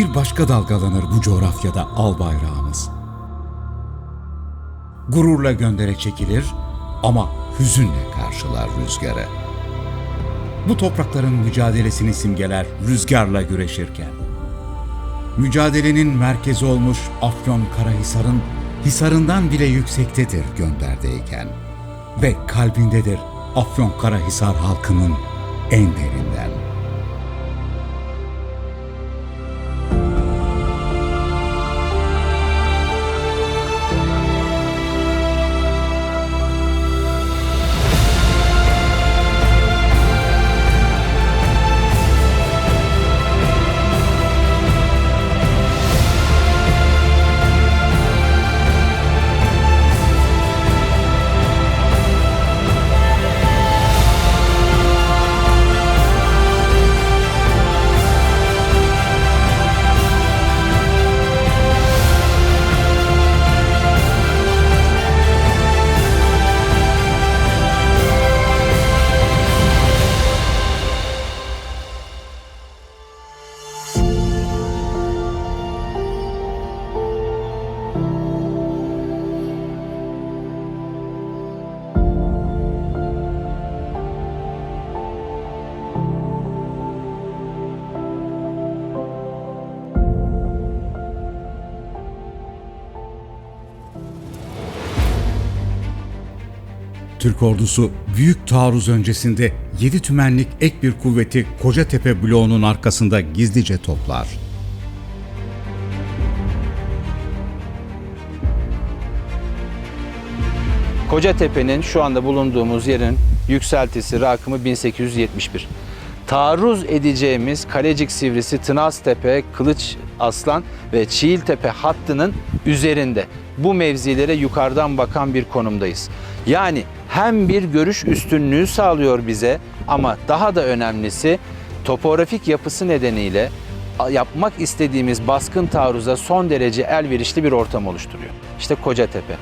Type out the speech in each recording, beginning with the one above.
bir başka dalgalanır bu coğrafyada al bayrağımız. Gururla göndere çekilir ama hüzünle karşılar rüzgarı. Bu toprakların mücadelesini simgeler rüzgarla güreşirken. Mücadelenin merkezi olmuş Afyon Karahisar'ın hisarından bile yüksektedir gönderdeyken. Ve kalbindedir Afyon Karahisar halkının en derinden. Türk ordusu büyük taarruz öncesinde 7 tümenlik ek bir kuvveti Kocatepe bloğunun arkasında gizlice toplar. Kocatepe'nin şu anda bulunduğumuz yerin yükseltisi rakımı 1871. Taarruz edeceğimiz Kalecik Sivrisi, Tınaztepe, Kılıç Aslan ve Çiğiltepe hattının üzerinde. Bu mevzilere yukarıdan bakan bir konumdayız. Yani hem bir görüş üstünlüğü sağlıyor bize ama daha da önemlisi topografik yapısı nedeniyle yapmak istediğimiz baskın taarruza son derece elverişli bir ortam oluşturuyor. İşte Kocatepe.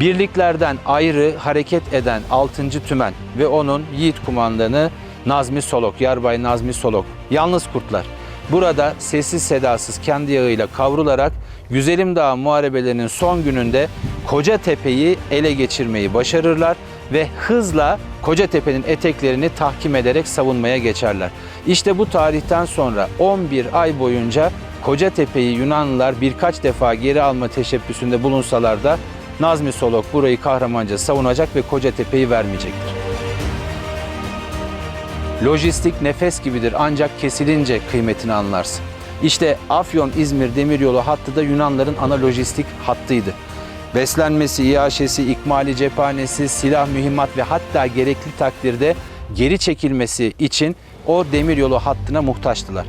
Birliklerden ayrı hareket eden 6. Tümen ve onun yiğit kumandanı Nazmi Solok, Yarbay Nazmi Solok. Yalnız kurtlar. Burada sessiz sedasız kendi yağıyla kavrularak Güzelim Dağ muharebelerinin son gününde Kocatepe'yi ele geçirmeyi başarırlar ve hızla Kocatepe'nin eteklerini tahkim ederek savunmaya geçerler. İşte bu tarihten sonra 11 ay boyunca Kocatepe'yi Yunanlılar birkaç defa geri alma teşebbüsünde bulunsalar da Nazmi Solok burayı kahramanca savunacak ve Kocatepe'yi vermeyecektir. Lojistik nefes gibidir ancak kesilince kıymetini anlarsın. İşte Afyon-İzmir demiryolu hattı da Yunanların ana lojistik hattıydı. Beslenmesi, iaşesi, ikmali cephanesi, silah, mühimmat ve hatta gerekli takdirde geri çekilmesi için o demiryolu hattına muhtaçtılar.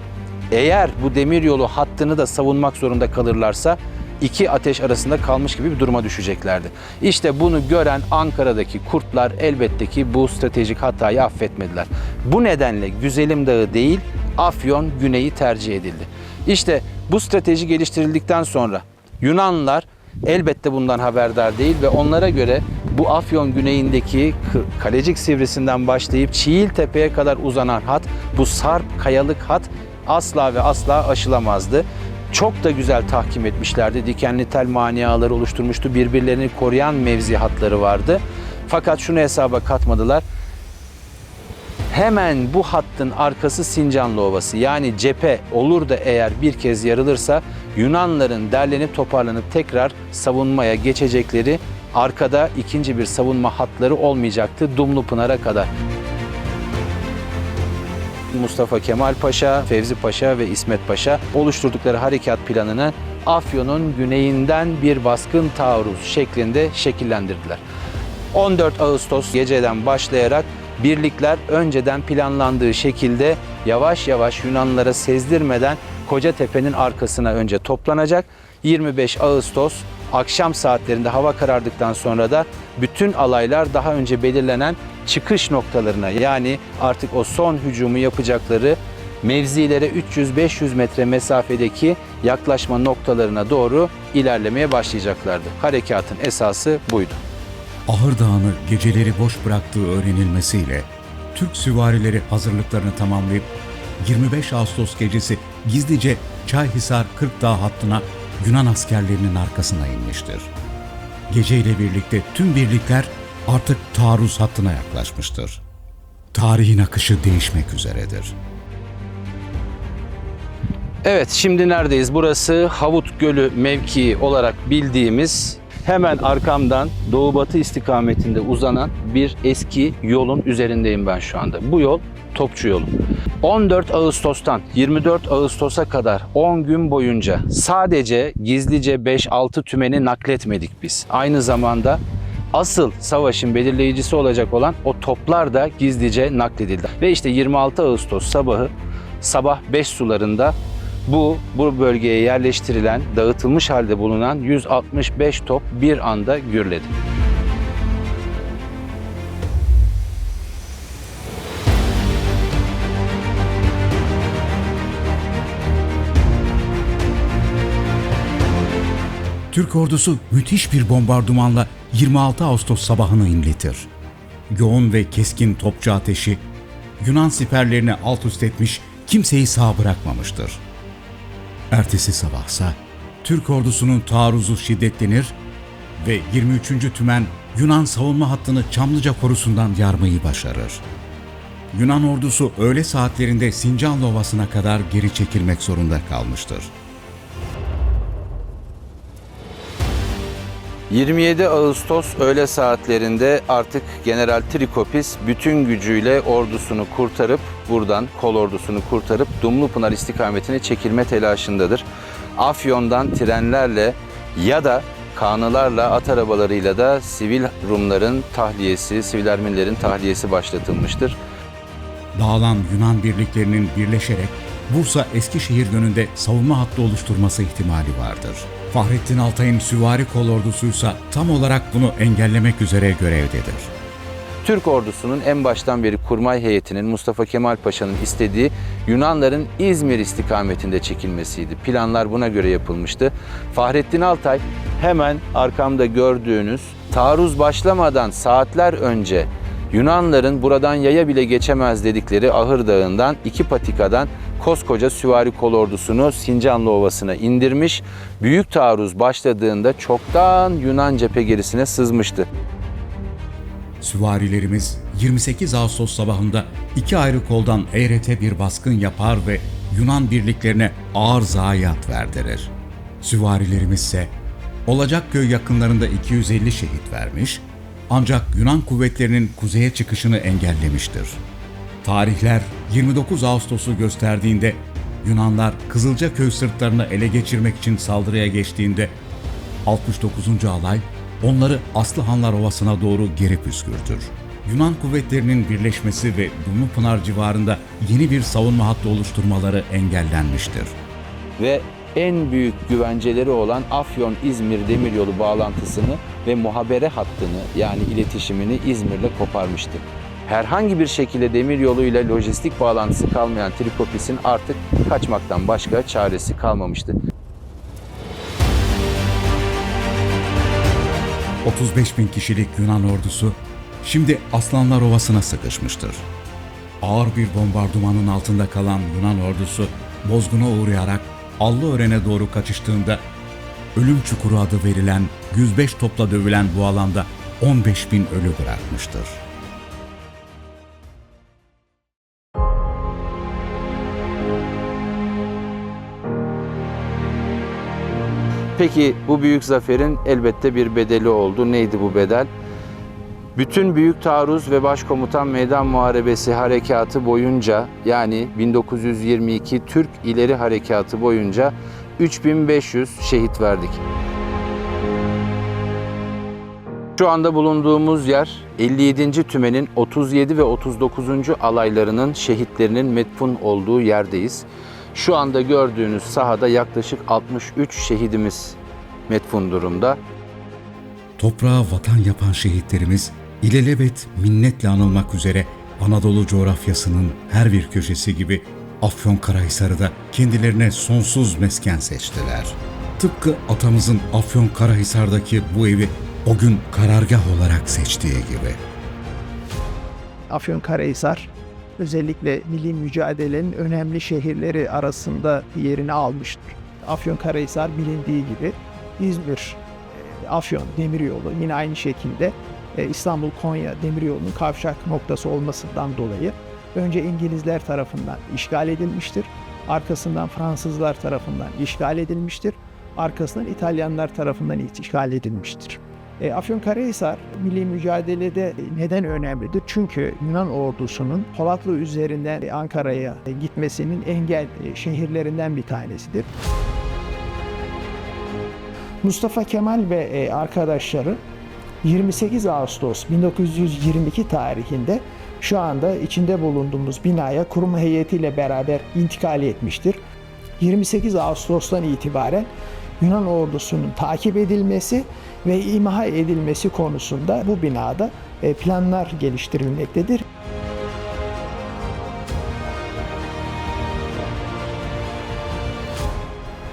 Eğer bu demiryolu hattını da savunmak zorunda kalırlarsa iki ateş arasında kalmış gibi bir duruma düşeceklerdi. İşte bunu gören Ankara'daki kurtlar elbette ki bu stratejik hatayı affetmediler. Bu nedenle Güzelim Dağı değil Afyon Güney'i tercih edildi. İşte bu strateji geliştirildikten sonra Yunanlılar elbette bundan haberdar değil ve onlara göre bu Afyon güneyindeki Kalecik Sivrisi'nden başlayıp Çiğiltepe'ye kadar uzanan hat, bu sarp kayalık hat asla ve asla aşılamazdı. Çok da güzel tahkim etmişlerdi. Dikenli tel maniaları oluşturmuştu. Birbirlerini koruyan mevzi hatları vardı. Fakat şunu hesaba katmadılar. Hemen bu hattın arkası Sincanlı Ovası. Yani cephe olur da eğer bir kez yarılırsa Yunanların derlenip toparlanıp tekrar savunmaya geçecekleri arkada ikinci bir savunma hatları olmayacaktı Dumlupınar'a kadar. Mustafa Kemal Paşa, Fevzi Paşa ve İsmet Paşa oluşturdukları harekat planını Afyon'un güneyinden bir baskın taarruz şeklinde şekillendirdiler. 14 Ağustos geceden başlayarak birlikler önceden planlandığı şekilde yavaş yavaş Yunanlılara sezdirmeden Kocatepe'nin arkasına önce toplanacak. 25 Ağustos akşam saatlerinde hava karardıktan sonra da bütün alaylar daha önce belirlenen çıkış noktalarına yani artık o son hücumu yapacakları mevzilere 300-500 metre mesafedeki yaklaşma noktalarına doğru ilerlemeye başlayacaklardı. Harekatın esası buydu. Ahır Dağı'nı geceleri boş bıraktığı öğrenilmesiyle Türk süvarileri hazırlıklarını tamamlayıp 25 Ağustos gecesi gizlice Çayhisar Kırkdağ hattına Yunan askerlerinin arkasına inmiştir. Geceyle birlikte tüm birlikler artık taarruz hattına yaklaşmıştır. Tarihin akışı değişmek üzeredir. Evet şimdi neredeyiz? Burası Havut Gölü mevkii olarak bildiğimiz hemen arkamdan doğu batı istikametinde uzanan bir eski yolun üzerindeyim ben şu anda. Bu yol Topçu yolu. 14 Ağustos'tan 24 Ağustos'a kadar 10 gün boyunca sadece gizlice 5-6 tümeni nakletmedik biz. Aynı zamanda asıl savaşın belirleyicisi olacak olan o toplar da gizlice nakledildi. Ve işte 26 Ağustos sabahı sabah 5 sularında bu bu bölgeye yerleştirilen, dağıtılmış halde bulunan 165 top bir anda gürledi. Türk ordusu müthiş bir bombardımanla 26 Ağustos sabahını inletir. Yoğun ve keskin topçu ateşi Yunan siperlerini alt üst etmiş, kimseyi sağ bırakmamıştır. Ertesi sabahsa Türk ordusunun taarruzu şiddetlenir ve 23. Tümen Yunan savunma hattını Çamlıca korusundan yarmayı başarır. Yunan ordusu öğle saatlerinde Sincanlı Ovası'na kadar geri çekilmek zorunda kalmıştır. 27 Ağustos öğle saatlerinde artık General Trikopis bütün gücüyle ordusunu kurtarıp buradan kol ordusunu kurtarıp Dumlupınar istikametine çekilme telaşındadır. Afyon'dan trenlerle ya da kanılarla, at arabalarıyla da sivil Rumların tahliyesi, sivil Ermenilerin tahliyesi başlatılmıştır. dağılan Yunan birliklerinin birleşerek Bursa Eskişehir yönünde savunma hattı oluşturması ihtimali vardır. Fahrettin Altay'ın süvari kol ordusuysa tam olarak bunu engellemek üzere görevdedir. Türk ordusunun en baştan beri kurmay heyetinin Mustafa Kemal Paşa'nın istediği Yunanların İzmir istikametinde çekilmesiydi. Planlar buna göre yapılmıştı. Fahrettin Altay hemen arkamda gördüğünüz taarruz başlamadan saatler önce Yunanların buradan yaya bile geçemez dedikleri Ahır Dağı'ndan iki patikadan koskoca süvari kol ordusunu Sincanlı Ovası'na indirmiş. Büyük taarruz başladığında çoktan Yunan cephe sızmıştı. Süvarilerimiz 28 Ağustos sabahında iki ayrı koldan Eyret'e bir baskın yapar ve Yunan birliklerine ağır zayiat verdirir. Süvarilerimiz ise Olacakköy yakınlarında 250 şehit vermiş ancak Yunan kuvvetlerinin kuzeye çıkışını engellemiştir. Tarihler 29 Ağustos'u gösterdiğinde Yunanlar Kızılcaköy sırtlarını ele geçirmek için saldırıya geçtiğinde 69. alay onları Aslıhanlar Ovası'na doğru geri püskürtür. Yunan kuvvetlerinin birleşmesi ve Dumlupınar civarında yeni bir savunma hattı oluşturmaları engellenmiştir. ve en büyük güvenceleri olan Afyon-İzmir demiryolu bağlantısını ve muhabere hattını yani iletişimini İzmir'le koparmıştı. Herhangi bir şekilde demiryoluyla lojistik bağlantısı kalmayan Trikopis'in artık kaçmaktan başka çaresi kalmamıştı. 35 bin kişilik Yunan ordusu şimdi Aslanlar Ovası'na sıkışmıştır. Ağır bir bombardımanın altında kalan Yunan ordusu bozguna uğrayarak Allıören'e doğru kaçıştığında ölüm çukuru adı verilen 105 topla dövülen bu alanda 15 bin ölü bırakmıştır. Peki bu büyük zaferin elbette bir bedeli oldu. Neydi bu bedel? Bütün Büyük Taarruz ve Başkomutan Meydan Muharebesi harekatı boyunca yani 1922 Türk İleri Harekatı boyunca 3500 şehit verdik. Şu anda bulunduğumuz yer 57. Tümen'in 37 ve 39. alaylarının şehitlerinin metfun olduğu yerdeyiz. Şu anda gördüğünüz sahada yaklaşık 63 şehidimiz metfun durumda. Toprağa vatan yapan şehitlerimiz ilelebet minnetle anılmak üzere Anadolu coğrafyasının her bir köşesi gibi Afyonkarahisar'ı da kendilerine sonsuz mesken seçtiler. Tıpkı atamızın Afyonkarahisar'daki bu evi o gün karargah olarak seçtiği gibi. Afyonkarahisar özellikle milli mücadelenin önemli şehirleri arasında yerini almıştır. Afyonkarahisar bilindiği gibi İzmir, e, Afyon demiryolu yine aynı şekilde e, İstanbul-Konya demiryolunun kavşak noktası olmasından dolayı önce İngilizler tarafından işgal edilmiştir. Arkasından Fransızlar tarafından işgal edilmiştir. Arkasından İtalyanlar tarafından işgal edilmiştir. E, Afyonkarahisar milli mücadelede neden önemlidir? Çünkü Yunan ordusunun Polatlı üzerinden Ankara'ya gitmesinin engel e, şehirlerinden bir tanesidir. Mustafa Kemal ve e, arkadaşları 28 Ağustos 1922 tarihinde şu anda içinde bulunduğumuz binaya kurum heyetiyle beraber intikal etmiştir. 28 Ağustos'tan itibaren Yunan ordusunun takip edilmesi ve imha edilmesi konusunda bu binada e, planlar geliştirilmektedir.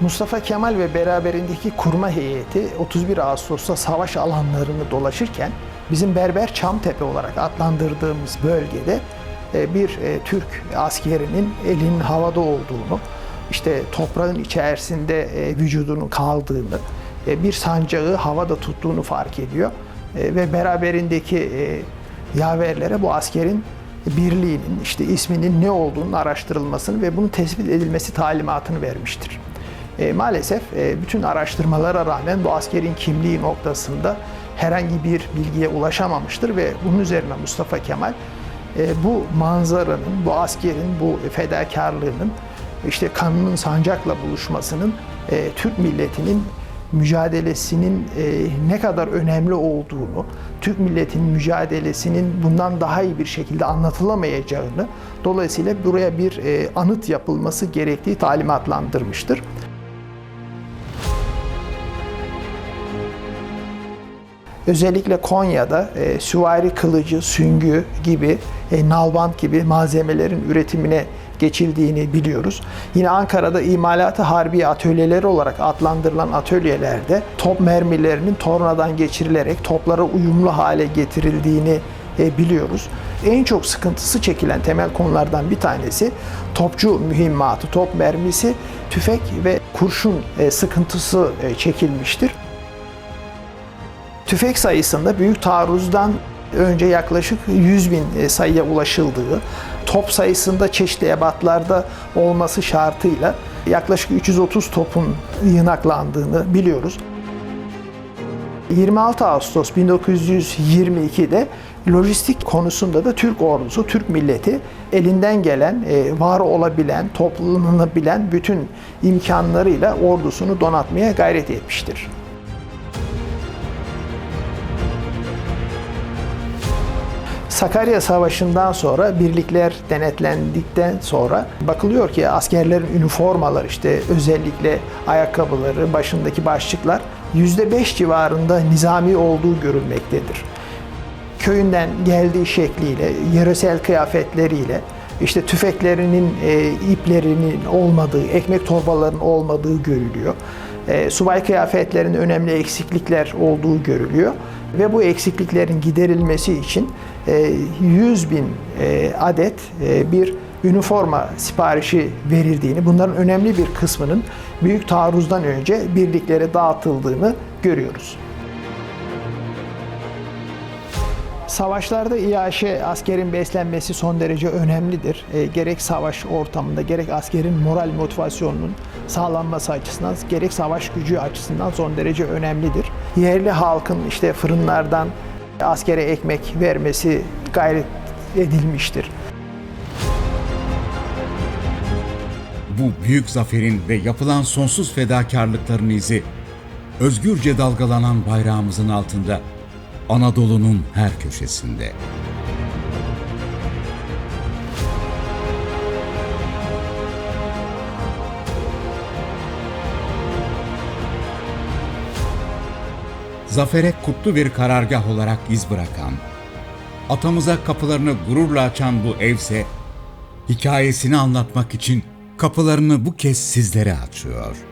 Mustafa Kemal ve beraberindeki kurma heyeti 31 Ağustos'ta savaş alanlarını dolaşırken bizim Berber Çamtepe olarak adlandırdığımız bölgede e, bir e, Türk askerinin elinin havada olduğunu, işte toprağın içerisinde e, vücudunun kaldığını, bir sancağı havada tuttuğunu fark ediyor ve beraberindeki yaverlere bu askerin birliğinin, işte isminin ne olduğunu araştırılmasını ve bunun tespit edilmesi talimatını vermiştir. E, maalesef e, bütün araştırmalara rağmen bu askerin kimliği noktasında herhangi bir bilgiye ulaşamamıştır ve bunun üzerine Mustafa Kemal e, bu manzaranın, bu askerin, bu fedakarlığının, işte kanının sancakla buluşmasının e, Türk milletinin mücadelesinin e, ne kadar önemli olduğunu, Türk milletinin mücadelesinin bundan daha iyi bir şekilde anlatılamayacağını, dolayısıyla buraya bir e, anıt yapılması gerektiği talimatlandırmıştır. Özellikle Konya'da e, süvari kılıcı, süngü gibi, e, nalbant gibi malzemelerin üretimine geçildiğini biliyoruz. Yine Ankara'da imalatı harbi atölyeleri olarak adlandırılan atölyelerde top mermilerinin tornadan geçirilerek toplara uyumlu hale getirildiğini e, biliyoruz. En çok sıkıntısı çekilen temel konulardan bir tanesi topçu mühimmatı, top mermisi, tüfek ve kurşun e, sıkıntısı e, çekilmiştir. Tüfek sayısında büyük taarruzdan önce yaklaşık 100 bin e, sayıya ulaşıldığı, top sayısında çeşitli ebatlarda olması şartıyla yaklaşık 330 topun yığınaklandığını biliyoruz. 26 Ağustos 1922'de lojistik konusunda da Türk ordusu, Türk milleti elinden gelen, e, var olabilen, toplanabilen bütün imkanlarıyla ordusunu donatmaya gayret etmiştir. Sakarya Savaşı'ndan sonra birlikler denetlendikten sonra bakılıyor ki askerlerin üniformaları işte özellikle ayakkabıları, başındaki başlıklar %5 civarında nizami olduğu görülmektedir. Köyünden geldiği şekliyle, yöresel kıyafetleriyle, işte tüfeklerinin e, iplerinin olmadığı, ekmek torbalarının olmadığı görülüyor. E, subay kıyafetlerinin önemli eksiklikler olduğu görülüyor ve bu eksikliklerin giderilmesi için 100 bin e, adet e, bir üniforma siparişi verildiğini, bunların önemli bir kısmının büyük taarruzdan önce birliklere dağıtıldığını görüyoruz. Savaşlarda İAŞ askerin beslenmesi son derece önemlidir. E, gerek savaş ortamında gerek askerin moral motivasyonunun sağlanması açısından gerek savaş gücü açısından son derece önemlidir. Yerli halkın işte fırınlardan askere ekmek vermesi gayret edilmiştir. Bu büyük zaferin ve yapılan sonsuz fedakarlıkların izi özgürce dalgalanan bayrağımızın altında Anadolu'nun her köşesinde. Zafere kutlu bir karargah olarak iz bırakan, atamıza kapılarını gururla açan bu evse, hikayesini anlatmak için kapılarını bu kez sizlere açıyor.''